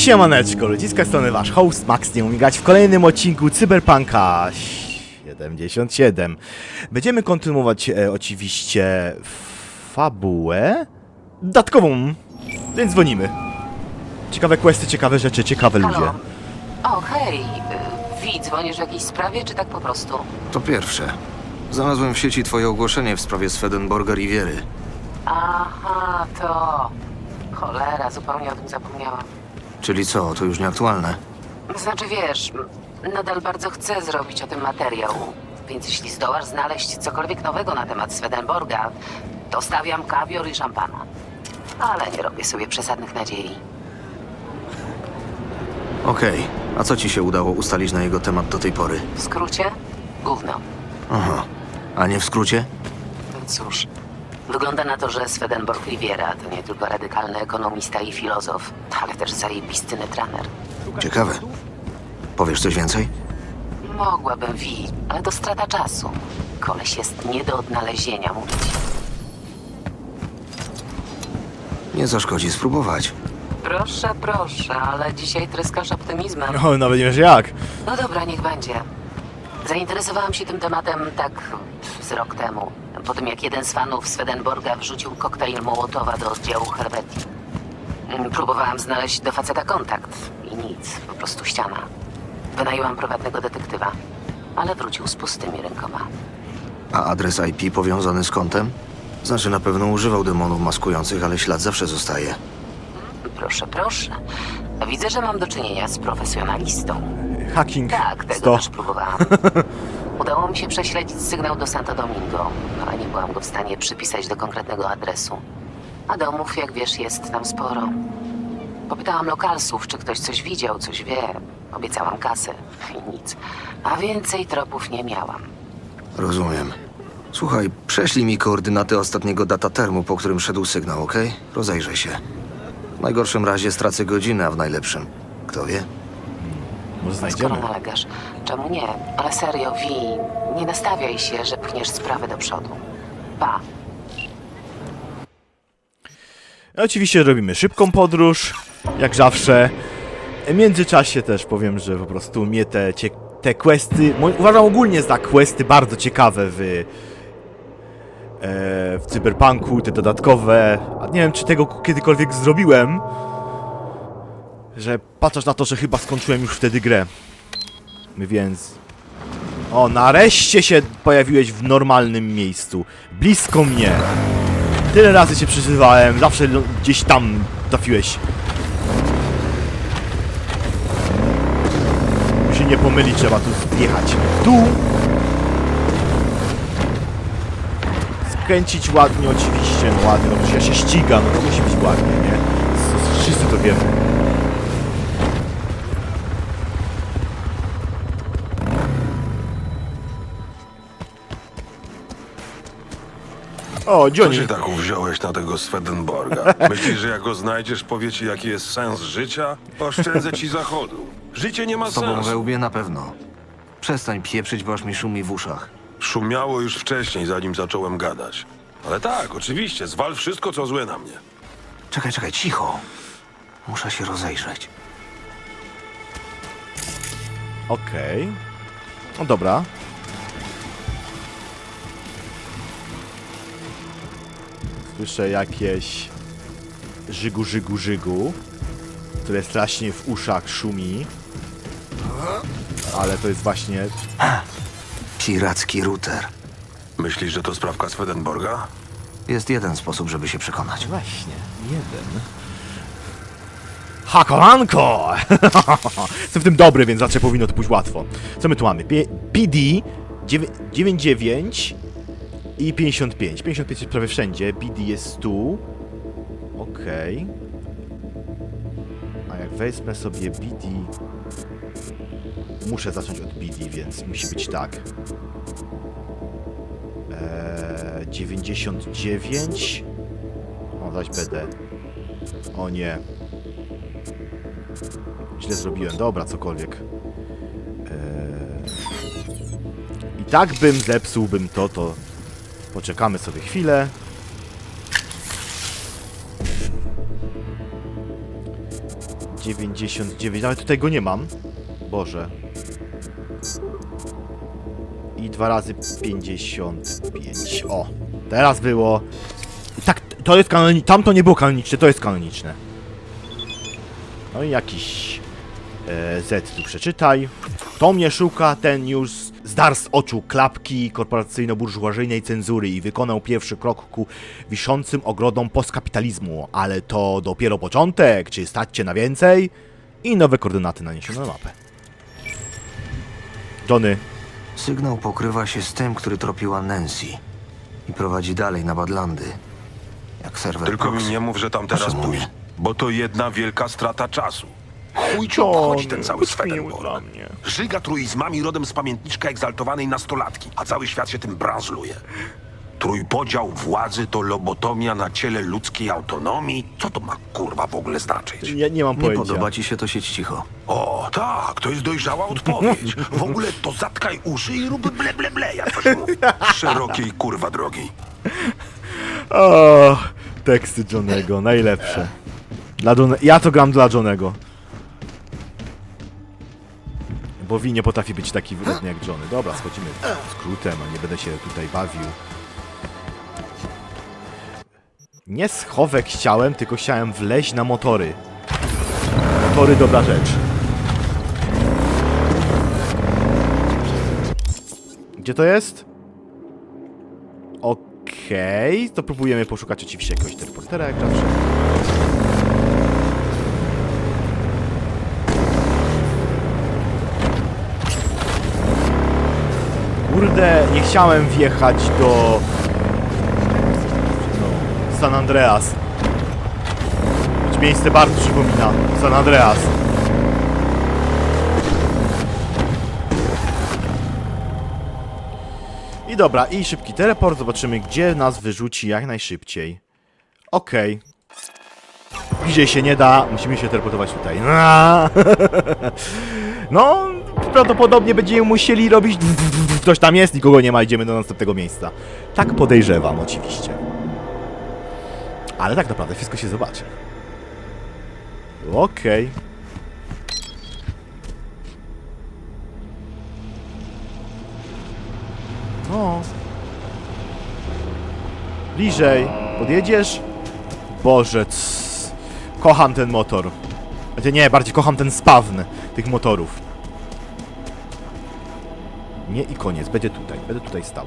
Siemaneczko, ludziska strony wasz host Max nie umie grać w kolejnym odcinku Cyberpunka 77. Będziemy kontynuować e, oczywiście fabułę dodatkową, więc dzwonimy. Ciekawe questy, ciekawe rzeczy, ciekawe ludzie. Halo? O, hej. y, Wi, dzwonisz w jakiejś sprawie, czy tak po prostu? To pierwsze. Znalazłem w sieci twoje ogłoszenie w sprawie Swedenborga Riviery. Aha, to... Cholera, zupełnie o tym zapomniałam. Czyli co, to już nieaktualne? Znaczy, wiesz, nadal bardzo chcę zrobić o tym materiał. Więc jeśli zdołasz znaleźć cokolwiek nowego na temat Swedenborga, to stawiam kawior i szampana. Ale nie robię sobie przesadnych nadziei. Okej, a co ci się udało ustalić na jego temat do tej pory? W skrócie, gówno. Aha, a nie w skrócie? Cóż, wygląda na to, że Swedenborg Riviera to nie tylko radykalny ekonomista i filozof, ale też zajebisty netraner. Ciekawe. Powiesz coś więcej? Mogłabym Wi, ale to strata czasu. Koleś jest nie do odnalezienia, mówię ci. Nie zaszkodzi spróbować. Proszę, proszę, ale dzisiaj tryskasz optymizmem. O, nawet nie wiesz jak. No dobra, niech będzie. Zainteresowałam się tym tematem tak z rok temu, po tym jak jeden z fanów Swedenborga wrzucił koktajl Mołotowa do oddziału Helvetii. Mm, Próbowałam znaleźć do faceta kontakt i nic, po prostu ściana. Wynajęłam prywatnego detektywa, ale wrócił z pustymi rękoma. A adres IP powiązany z kontem? Znaczy na pewno używał demonów maskujących, ale ślad zawsze zostaje. Proszę, proszę. Widzę, że mam do czynienia z profesjonalistą. Hacking Tak, tego 100. też próbowałam. Udało mi się prześledzić sygnał do Santo Domingo, ale nie byłam go w stanie przypisać do konkretnego adresu. A domów, jak wiesz, jest tam sporo. Popytałam lokalsów, czy ktoś coś widział, coś wie. Obiecałam kasę i nic. A więcej tropów nie miałam. Rozumiem. Słuchaj, prześlij mi koordynaty ostatniego data termu, po którym szedł sygnał, okej? Rozejrzę się. W najgorszym razie stracę godzinę, a w najlepszym. Kto wie? Może Skoro znajdziemy. nalegasz, czemu nie? Ale serio, Wi, nie nastawiaj się, że pchniesz sprawę do przodu. Pa. Oczywiście robimy szybką podróż, jak zawsze. W międzyczasie też powiem, że po prostu mnie te, te questy, uważam ogólnie za questy bardzo ciekawe w, e, w Cyberpunku, te dodatkowe. A nie wiem, czy tego kiedykolwiek zrobiłem, że patrząc na to, że chyba skończyłem już wtedy grę. Więc... O, nareszcie się pojawiłeś w normalnym miejscu. Blisko mnie. Tyle razy cię przyzywałem, zawsze gdzieś tam trafiłeś. By się nie pomylić, trzeba tu wjechać. Tu! Skręcić ładnie oczywiście, no ładnie, no przecież ja się ścigam, no to musi być ładnie, nie? Wszyscy to wiemy. O, Co Johnny. się tak uwziąłeś na tego Swedenborga? Myślisz, że jak go znajdziesz, powie ci, jaki jest sens życia? Oszczędzę ci zachodu. Życie nie ma Z tobą we sensu. łbie na pewno. Przestań pieprzyć, bo aż mi szumi w uszach. Szumiało już wcześniej, zanim zacząłem gadać. Ale tak, oczywiście, zwal wszystko, co złe na mnie. Czekaj, czekaj, cicho. Muszę się rozejrzeć. Okej. No dobra. Słyszę jakieś żygu, żygu, żygu, które strasznie w uszach szumi. Ale to jest właśnie... Piracki router. Myślisz, że to sprawka Swedenborga? Jest jeden sposób, żeby się przekonać. Właśnie, jeden. Hakolanko! Jestem w tym dobry, więc raczej powinno to pójść łatwo. Co my tu mamy? P- PD 9- 99 i 55. 55 jest prawie wszędzie. PD jest tu. Okej. A jak wezmę sobie BD... Muszę zacząć od BD, więc musi być tak. Eee, 99. O, dać BD. O nie. Źle zrobiłem. Dobra, cokolwiek. Eee... I tak bym zepsułbym to, to poczekamy sobie chwilę. 99, nawet tutaj go nie mam. Boże. I dwa razy 55. O, teraz było. Tak, to jest kanoniczne. Tamto nie było kanoniczne, to jest kanoniczne. No i jakiś e, Z tu przeczytaj. Kto mnie szuka, ten już zdarł z oczu klapki korporacyjno-burżuazyjnej cenzury i wykonał pierwszy krok ku wiszącym ogrodom postkapitalizmu. Ale to dopiero początek. Czy stać cię na więcej? I nowe koordynaty naniesione na mapę. Johnny, Sygnał pokrywa się z tym, który tropiła Nancy. I prowadzi dalej na Badlandy. Jak serwer Tylko mi nie mów, że tam Proszę teraz mówię. pójść, bo to jedna wielka strata czasu. Chuj ci obchodzi ten cały Swedenborg. Żyga truizmami rodem z pamiętniczka egzaltowanej nastolatki, a cały świat się tym branżluje. Trójpodział władzy to lobotomia na ciele ludzkiej autonomii? Co to ma kurwa w ogóle znaczyć? Nie, nie mam Nie pojęcia. podoba ci się, to siedź cicho. O, tak, to jest dojrzała odpowiedź. W ogóle to zatkaj uszy i rób ble ble ble, jak coś mówi. Szerokiej kurwa drogi. O, teksty Johnego, najlepsze. Dla John... Ja to gram dla Johnego. Bo Wi nie potrafi być taki wygodny jak Johnny. Dobra, schodzimy skrótem, a nie będę się tutaj bawił. Nie schowek chciałem, tylko chciałem wleźć na motory. Motory dobra rzecz. Gdzie to jest? Okej, to próbujemy poszukać oczywiście jakiegoś teleportera, jak zawsze. Kurde, nie chciałem wjechać do... No, San Andreas. Choć miejsce bardzo przypomina San Andreas. I dobra, i szybki teleport, zobaczymy gdzie nas wyrzuci jak najszybciej. Okej. Bliżej się nie da, musimy się teleportować tutaj. No, prawdopodobnie będziemy musieli robić... Ktoś tam jest, nikogo nie ma, idziemy do następnego miejsca. Tak podejrzewam oczywiście. Ale tak naprawdę wszystko się zobaczy. Okej. No. Bliżej. Podjedziesz? Boże. Kocham ten motor. Znaczy nie, bardziej kocham ten spawn tych motorów. Nie i koniec, będzie tutaj, będę tutaj stał.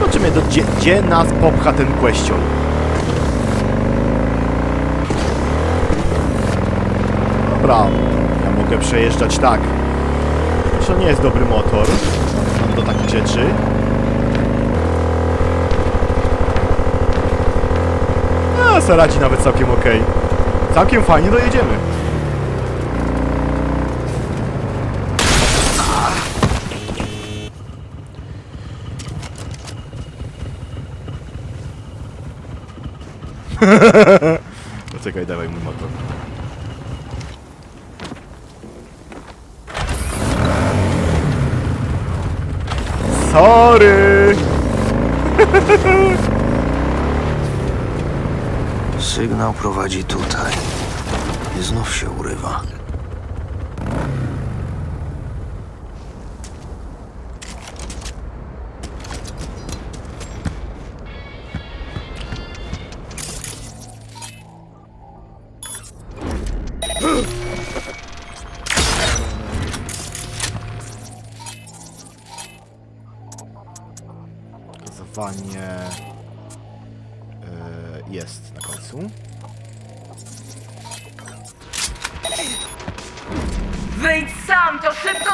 Zobaczymy, do, gdzie, gdzie nas popcha ten kwestiol. Dobra, ja mogę przejeżdżać tak. To nie jest dobry motor do takich rzeczy. A, radzi nawet całkiem ok. Całkiem fajnie dojedziemy. Poczekaj, dawaj mój motor. Sorry! Sygnał prowadzi tutaj. I znów się urywa. E, jest na końcu. Wyjdź sam, to szybko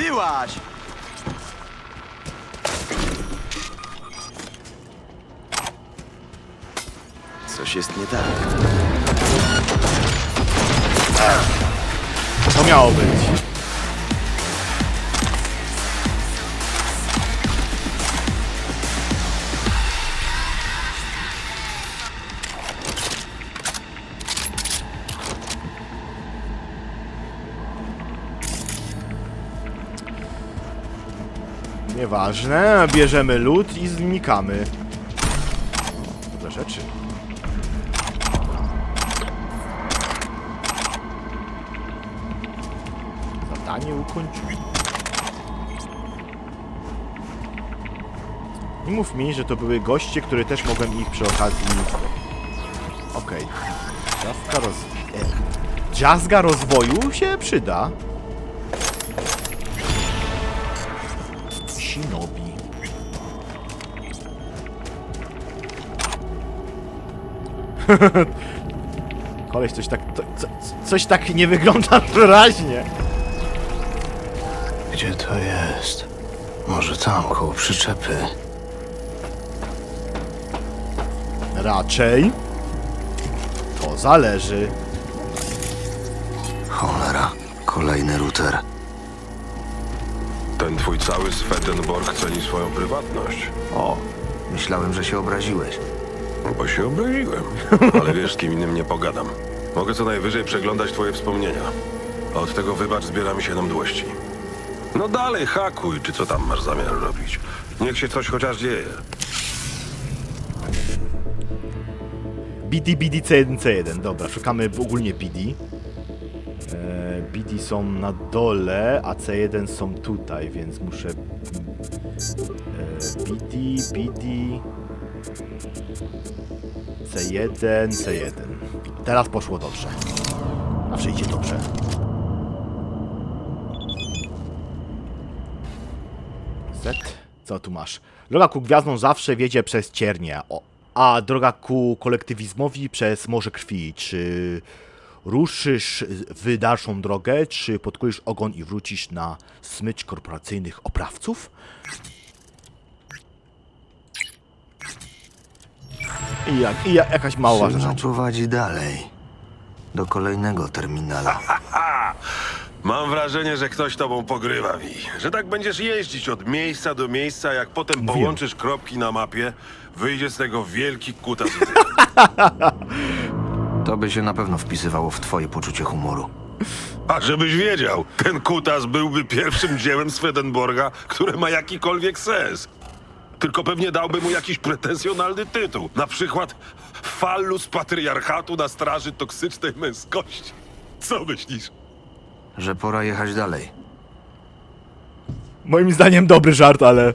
byłaś! Coś jest nie tak. To miało być. Bierzemy lód i znikamy. Dobre rzeczy. Zadanie ukończone. Nie mów mi, że to były goście, które też mogłem ich przy okazji... Okej. Jazzga roz... Jazzga rozwoju się przyda. Koleś coś tak... To, co, coś tak nie wygląda wyraźnie. Gdzie to jest? Może tam, koło przyczepy. Raczej... To zależy. Cholera, kolejny router. Ten twój cały Swedenborg ceni swoją prywatność. O, myślałem, że się obraziłeś. Bo się obraziłem. Ale wiesz, z kim innym nie pogadam. Mogę co najwyżej przeglądać twoje wspomnienia. A od tego wybacz zbiera mi się na mdłości. No dalej, hakuj, czy co tam masz zamiar robić. Niech się coś chociaż dzieje. BD, BD, C1, C1. Dobra, szukamy ogólnie BD. E, BD są na dole, a C1 są tutaj, więc muszę... E, BD, BD... C1, C1. Teraz poszło dobrze. Zawsze idzie dobrze. Z. Co tu masz? Droga ku gwiazdom zawsze wiedzie przez ciernie, o, a droga ku kolektywizmowi przez morze krwi. Czy ruszysz w dalszą drogę, czy podkulisz ogon i wrócisz na smycz korporacyjnych oprawców? I, jak, i jak, jakaś mała Sygnał rzecz. prowadzi dalej. Do kolejnego terminala. Mam wrażenie, że ktoś tobą pogrywa, Wi. Że tak będziesz jeździć od miejsca do miejsca, jak potem połączysz kropki na mapie, wyjdzie z tego wielki kutas. To by się na pewno wpisywało w twoje poczucie humoru. A żebyś wiedział, ten kutas byłby pierwszym dziełem Swedenborga, które ma jakikolwiek sens. Tylko pewnie dałby mu jakiś pretensjonalny tytuł. Na przykład Fallus patriarchatu na straży toksycznej męskości. Co myślisz? Że pora jechać dalej. Moim zdaniem dobry żart, ale...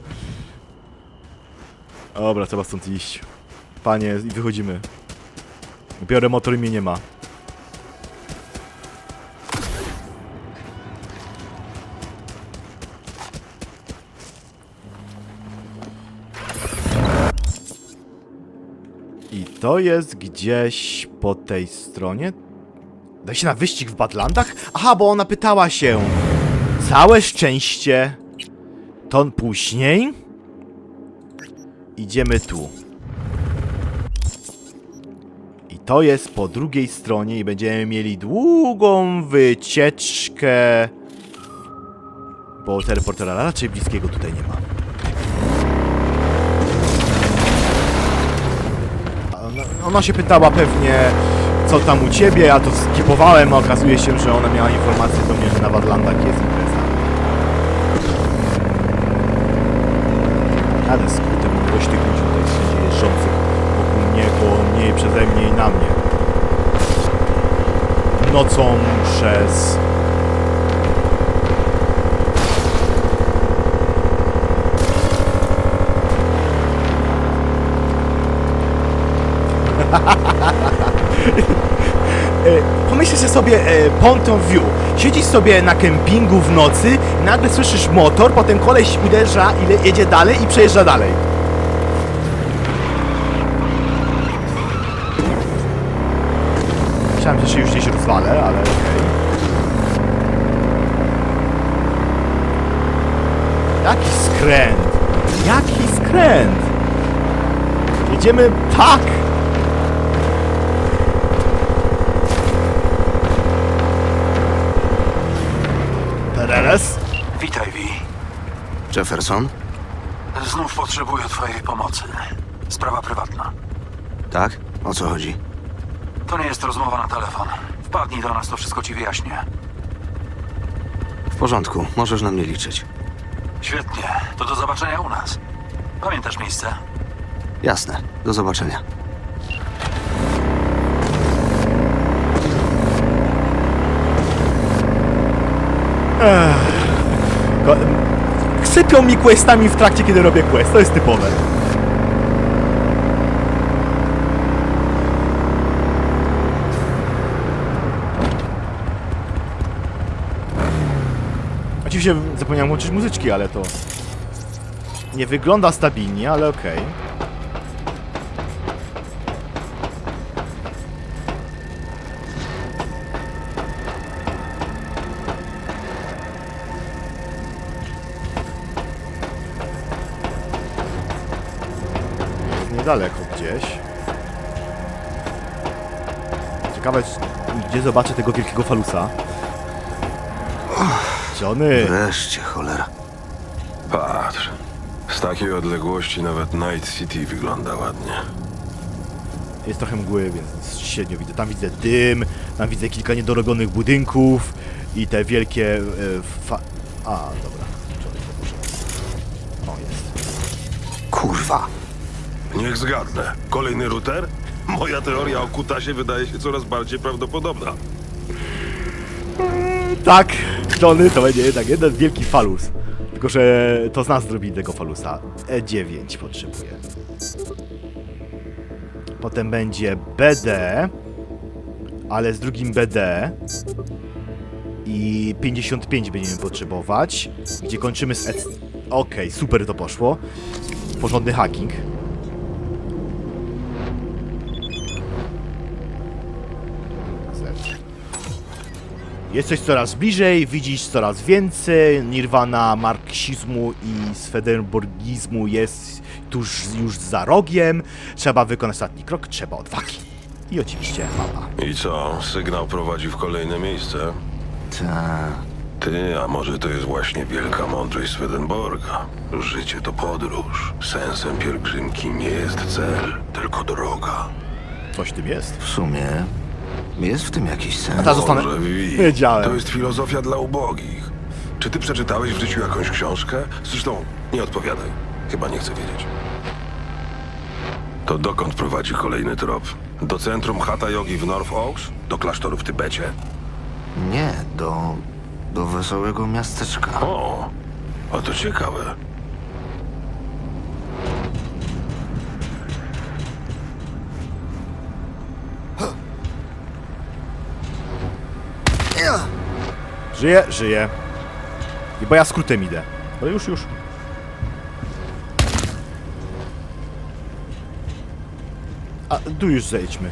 Dobra, trzeba stąd iść. Panie, i wychodzimy. Biorę motor i mnie nie ma. To jest gdzieś po tej stronie. Da się na wyścig w Badlandach? Aha, bo ona pytała się. Całe szczęście. To później. Idziemy tu. I to jest po drugiej stronie i będziemy mieli długą wycieczkę. Bo teleportera raczej bliskiego tutaj nie ma. Ona, się pytała pewnie, co tam u ciebie, a to skipowałem, a okazuje się, że ona miała informację do mnie, że na Wadlandach jest impreza. Ale mam dość tych ludzi tutaj wszędzie jeżdżących wokół mnie, koło mnie, przeze mnie i na mnie. Nocą przez... E, Pomyślcie sobie e, point of view. Siedzisz sobie na kempingu w nocy, nagle słyszysz motor, potem koleś uderza i le- jedzie dalej i przejeżdża dalej. Myślałem, że się już gdzieś rozwalę, ale okej. Jaki skręt! Jaki skręt! Jedziemy tak! Yes. Witaj, Vi. Jefferson? Znów potrzebuję twojej pomocy. Sprawa prywatna. Tak? O co chodzi? To nie jest rozmowa na telefon. Wpadnij do nas, to wszystko ci wyjaśnię. W porządku, możesz na mnie liczyć. Świetnie. To do zobaczenia u nas. Pamiętasz miejsce? Jasne, do zobaczenia. Sypią mi questami w trakcie, kiedy robię quest. To jest typowe. Oczywiście zapomniałem włączyć muzyczki, ale to... Nie wygląda stabilnie, ale okej. Jest niedaleko gdzieś. Ciekawe, gdzie zobaczę tego wielkiego falusa. Johnny! Wreszcie, cholera. Patrz. Z takiej odległości nawet Night City wygląda ładnie. Jest trochę mgły, więc średnio widzę. Tam widzę dym, tam widzę kilka niedorobionych budynków i te wielkie e, fa... A, dobra. O, jest. Kurwa. Niech zgadnę. Kolejny router? Moja teoria o kutasie wydaje się coraz bardziej prawdopodobna. Tak, Johnny, to będzie jednak jeden wielki falus. Tylko, że to z nas zrobi tego falusa. E9 potrzebuję. Potem będzie BD, ale z drugim BD. I 55 będziemy potrzebować, gdzie kończymy z... EC. Okej, super to poszło. Porządny hacking. Jesteś coraz bliżej, widzisz coraz więcej. Nirwana marksizmu i swedenborgizmu jest tuż już za rogiem. Trzeba wykonać ostatni krok, trzeba odwagi. I oczywiście mapa. I co? Sygnał prowadzi w kolejne miejsce? Ta. Ty, a może to jest właśnie wielka mądrość Swedenborga? Życie to podróż. Sensem pielgrzymki nie jest cel, tylko droga. Coś w tym jest. W sumie jest w tym jakiś sens. teraz zostanę-. Wiedziałem. To jest filozofia dla ubogich. Czy ty przeczytałeś w życiu jakąś książkę? Zresztą nie odpowiadaj. Chyba nie chcę wiedzieć. To dokąd prowadzi kolejny trop? Do centrum Hatha Yogi w North Oaks? Do klasztoru w Tybecie? Nie, do. do wesołego miasteczka. O, a to ciekawe. Żyję, żyję. I bo ja skrótem idę. Ale już, już. A, tu już zejdźmy.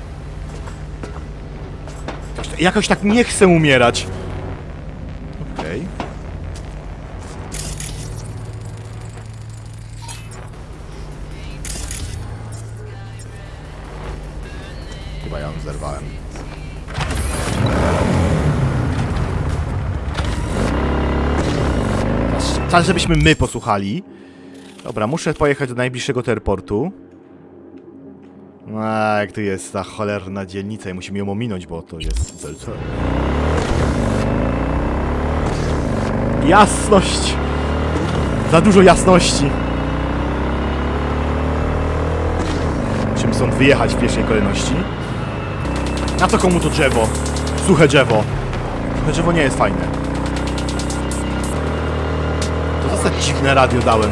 Jakoś tak nie chcę umierać. Czas, żebyśmy my posłuchali. Dobra, muszę pojechać do najbliższego airportu. A, jak tu jest ta cholerna dzielnica i musimy ją ominąć, bo to jest cel. Jasność! Za dużo jasności! Czym stąd wyjechać w pierwszej kolejności? Na co komu to drzewo? Suche drzewo. Suche drzewo nie jest fajne. Za dziwne radio dałem.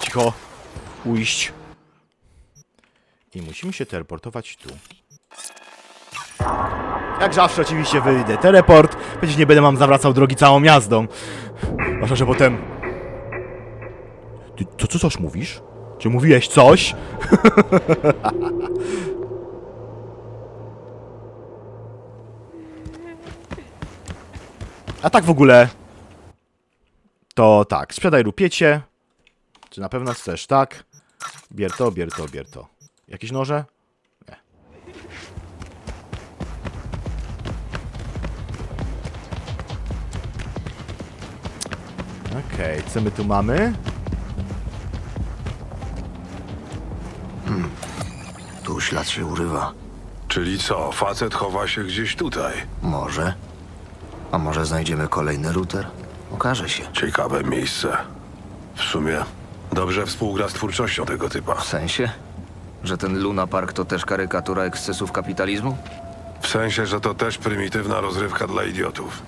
Cicho. Ujść. I musimy się teleportować tu. Jak zawsze oczywiście wyjdę teleport. Przecież nie będę wam zawracał drogi całą jazdą. Zwłaszcza, że potem ty, co, co coś mówisz? Czy mówiłeś coś? A tak w ogóle... To tak, sprzedaj rupiecie. Czy na pewno chcesz, tak? Bier to, bier to, bier to. Jakieś noże? Nie. Okej, co my tu mamy? Tu ślad się urywa. Czyli co, facet chowa się gdzieś tutaj? Może. A może znajdziemy kolejny router? Okaże się. Ciekawe miejsce. W sumie dobrze współgra z twórczością tego typa. W sensie? Że ten Luna Park to też karykatura ekscesów kapitalizmu? W sensie, że to też prymitywna rozrywka dla idiotów.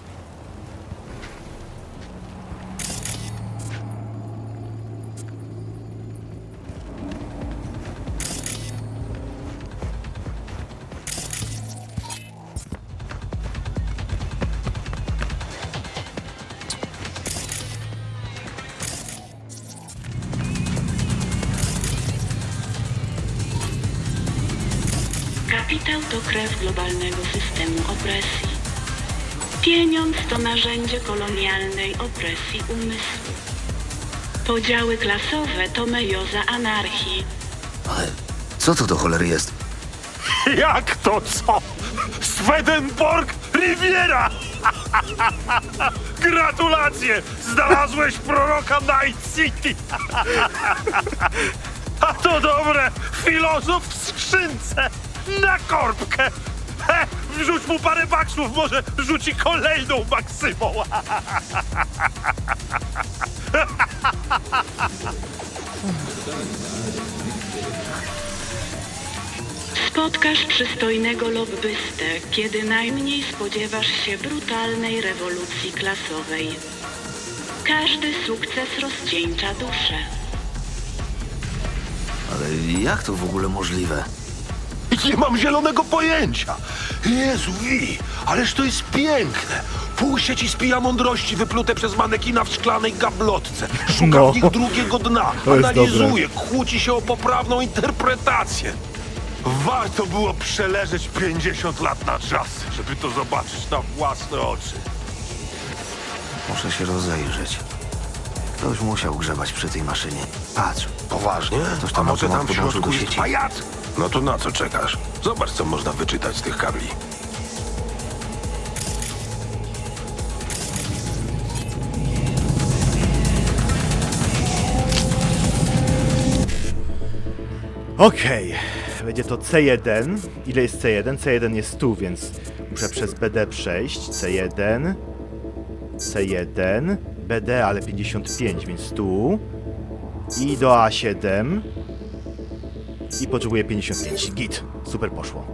Kapitał to krew globalnego systemu opresji. Pieniądz to narzędzie kolonialnej opresji umysłu. Podziały klasowe to mejoza anarchii. Ale co to do cholery jest? Jak to co? Swedenborg Riviera! Gratulacje! Znalazłeś proroka Night City! A to dobre! Filozof w skrzynce! Na korbkę! He, wrzuć mu parę baksów, może rzuci kolejną maksymą! Spotkasz przystojnego lobbystę, kiedy najmniej spodziewasz się brutalnej rewolucji klasowej. Każdy sukces rozcieńcza duszę. Ale jak to w ogóle możliwe? Nie mam zielonego pojęcia. Jezu, Wi, ależ to jest piękne. Pół sieci spija mądrości wyplute przez manekina w szklanej gablotce. Szuka No. w nich drugiego dna. To jest Analizuje, kłóci się o poprawną interpretację. Warto było przeleżeć 50 lat na czas, żeby to zobaczyć na własne oczy. Muszę się rozejrzeć. Ktoś musiał grzebać przy tej maszynie. Patrz, Poważnie? Ktoś A tam może automat tam w podłączył środku do jest sieci. pajac? No to na co czekasz? Zobacz, co można wyczytać z tych kabli. Okej, będzie to C1. Ile jest C1? C1 jest tu, więc muszę przez BD przejść. C1, C1, BD, ale 55, więc tu. I do A7. I potrzebuję 55. Git. Super poszło.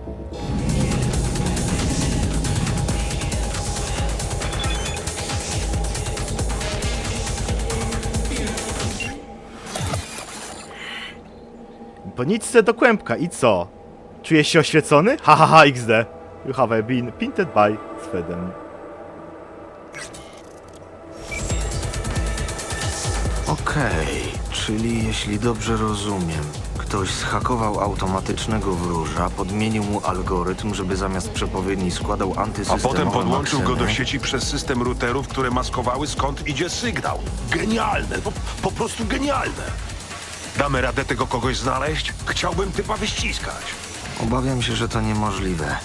Po nicce do kłębka i co? Czujesz się oświecony? Ha ha ha XD. You have been painted by Sweden. Okej, czyli jeśli dobrze rozumiem, ktoś zhakował automatycznego wróża, podmienił mu algorytm, żeby zamiast przepowiedni składał A antysystemowe potem podłączył go do maksymy. sieci przez system routerów, które maskowały skąd idzie sygnał. Genialne, no, po prostu genialne. Damy radę tego kogoś znaleźć? Chciałbym typa wyściskać. Obawiam się, że to niemożliwe.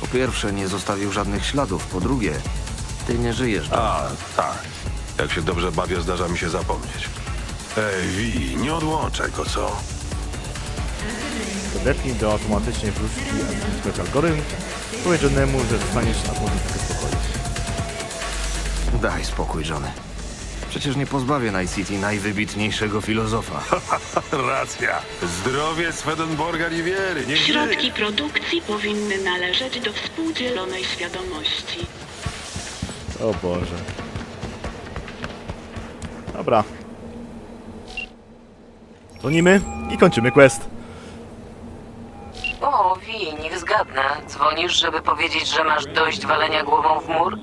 Po pierwsze, nie zostawił żadnych śladów. Po drugie, ty nie żyjesz. A, tak. Jak się dobrze bawię, zdarza mi się zapomnieć. Ej, Wi, nie odłączaj go, co? Podepnij do automatycznej wróżki skróć algorytm. Powiedz Johnemu, że zostaniesz na modlitwę spokoju. Daj spokój, Johnny. Przecież nie pozbawię Night City najwybitniejszego filozofa. Racja. Zdrowie Swedenborga Riviery, nie Środki produkcji powinny należeć do współdzielonej świadomości. O Boże. Dobra. Dzwonimy i kończymy quest. Zgadnę. Dzwonisz, żeby powiedzieć, że masz dość walenia głową w mur?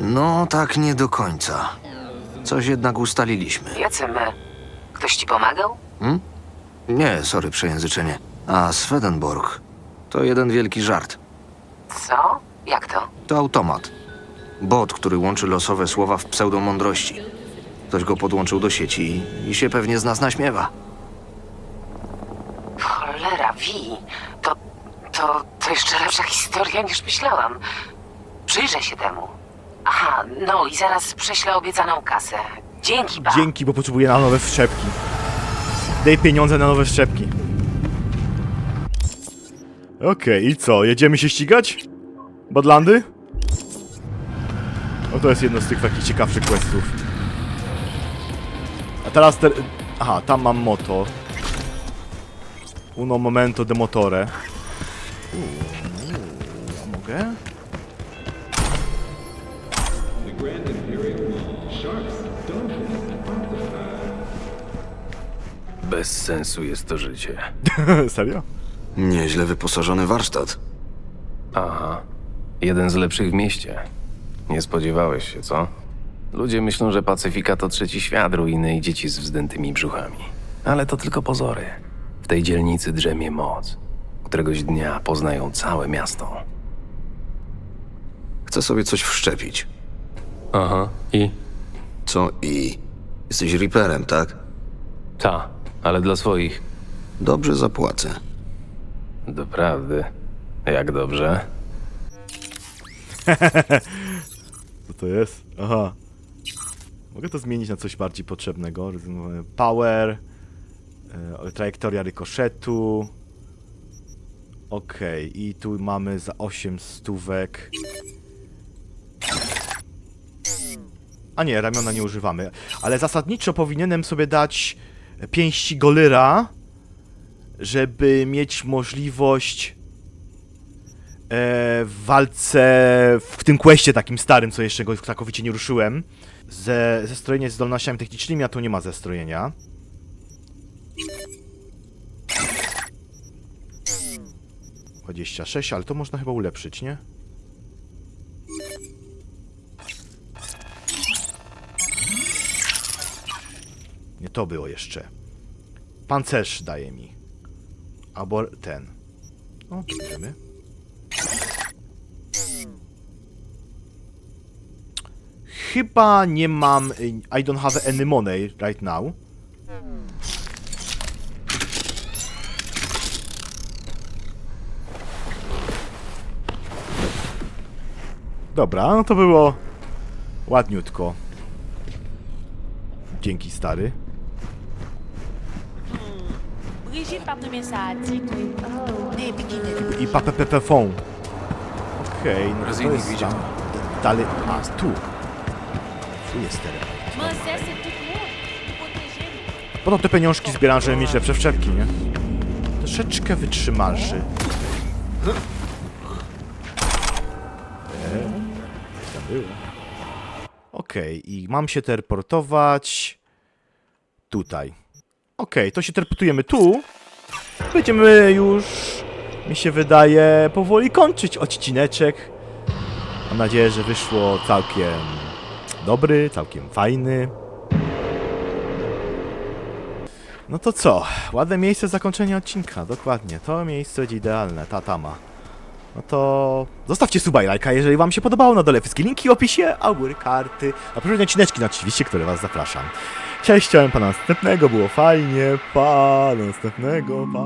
No, tak nie do końca. Coś jednak ustaliliśmy. Jacy my? Ktoś ci pomagał? Nie, sorry, przejęzyczenie. A Swedenborg to jeden wielki żart. Co? Jak to? To automat. Bot, który łączy losowe słowa w pseudomądrości. Ktoś go podłączył do sieci i się pewnie z nas naśmiewa. Wi. To, to, to jeszcze lepsza historia niż myślałam. Przyjrzę się temu. Aha, no i zaraz prześlę obiecaną kasę. Dzięki, ba. Dzięki, bo potrzebuję na nowe wszczepki. Daj pieniądze na nowe wszczepki. Okej, i co? Jedziemy się ścigać? Badlandy? No to jest jedno z tych takich ciekawszych questów. A teraz te... Aha, tam mam moto. Uno momento de motore. Uuu, mogę? Bez sensu jest to życie. Serio? Nieźle wyposażony warsztat. Aha. Jeden z lepszych w mieście. Nie spodziewałeś się, co? Ludzie myślą, że Pacyfika to trzeci świat, ruiny i dzieci z wzdętymi brzuchami. Ale to tylko pozory. W tej dzielnicy drzemie moc. Któregoś dnia poznają całe miasto. Chcę sobie coś wszczepić. Aha. I? Co i... Jesteś Reaperem, tak? Ta. Ale dla swoich. Dobrze zapłacę. Doprawdy. Jak dobrze? Co to jest? Aha. Mogę to zmienić na coś bardziej potrzebnego. Power. E, trajektoria rykoszetu. Okej, i tu mamy za 8 stówek. A nie, ramiona nie używamy. Ale zasadniczo powinienem sobie dać pięści Golyra, żeby mieć możliwość e, w walce w tym questie takim starym, co jeszcze go całkowicie nie ruszyłem. Ze, zestrojenie z zdolnościami technicznymi, a tu nie ma zestrojenia. Dwadzieścia sześć, ale to można chyba ulepszyć, nie? Nie to było jeszcze. Pancerz daje mi. Albo ten. O, bierzemy. Chyba nie mam. y, I don't have any money right now. Dobra, no to było ładniutko. Dzięki stary. Brigitte par de mensagem. I papepepefon. Okej, no to Rosyjnik jest widział. tam. Dalej. A, tu. Tu jest teleport. Mas essa é tudo bom. Proteger. Po to te pieniążki zbieram, żeby mieć lepsze wszczepki, nie? Troszeczkę wytrzymalszy. Eee, coś tam było. Okej, i mam się teleportować tutaj. Okej, to się teleportujemy tu. Będziemy już, mi się wydaje, powoli kończyć odcineczek. Mam nadzieję, że wyszło całkiem dobry, całkiem fajny. No to co? Ładne miejsce zakończenia odcinka, dokładnie. To miejsce będzie idealne, ta tama. No to zostawcie suba i lajka, jeżeli wam się podobało. Na dole wszystkie linki opisie, a góry karty. A poprzednie odcineczki na oczywiście, które was zapraszam. Cześć, chciałem pana następnego, było fajnie. Pa, następnego, pa.